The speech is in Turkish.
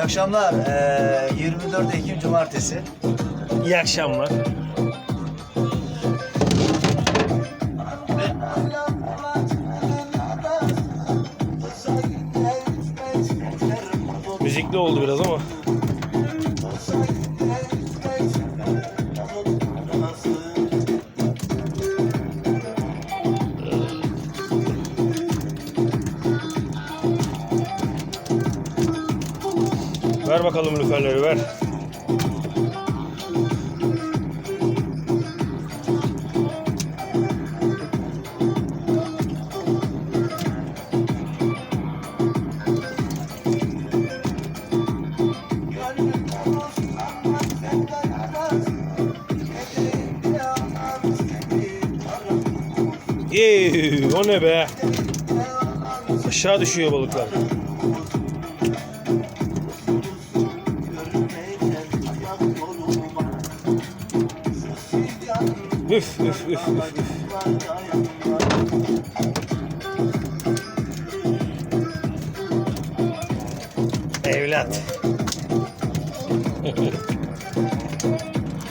İyi akşamlar. Ee, 24 Ekim Cumartesi. İyi akşamlar. Müzikli oldu biraz ama. Ver bakalım lüferleri ver. Eee, o ne be? Aşağı düşüyor balıklar. Üf üf üf üf. üf. Evlat.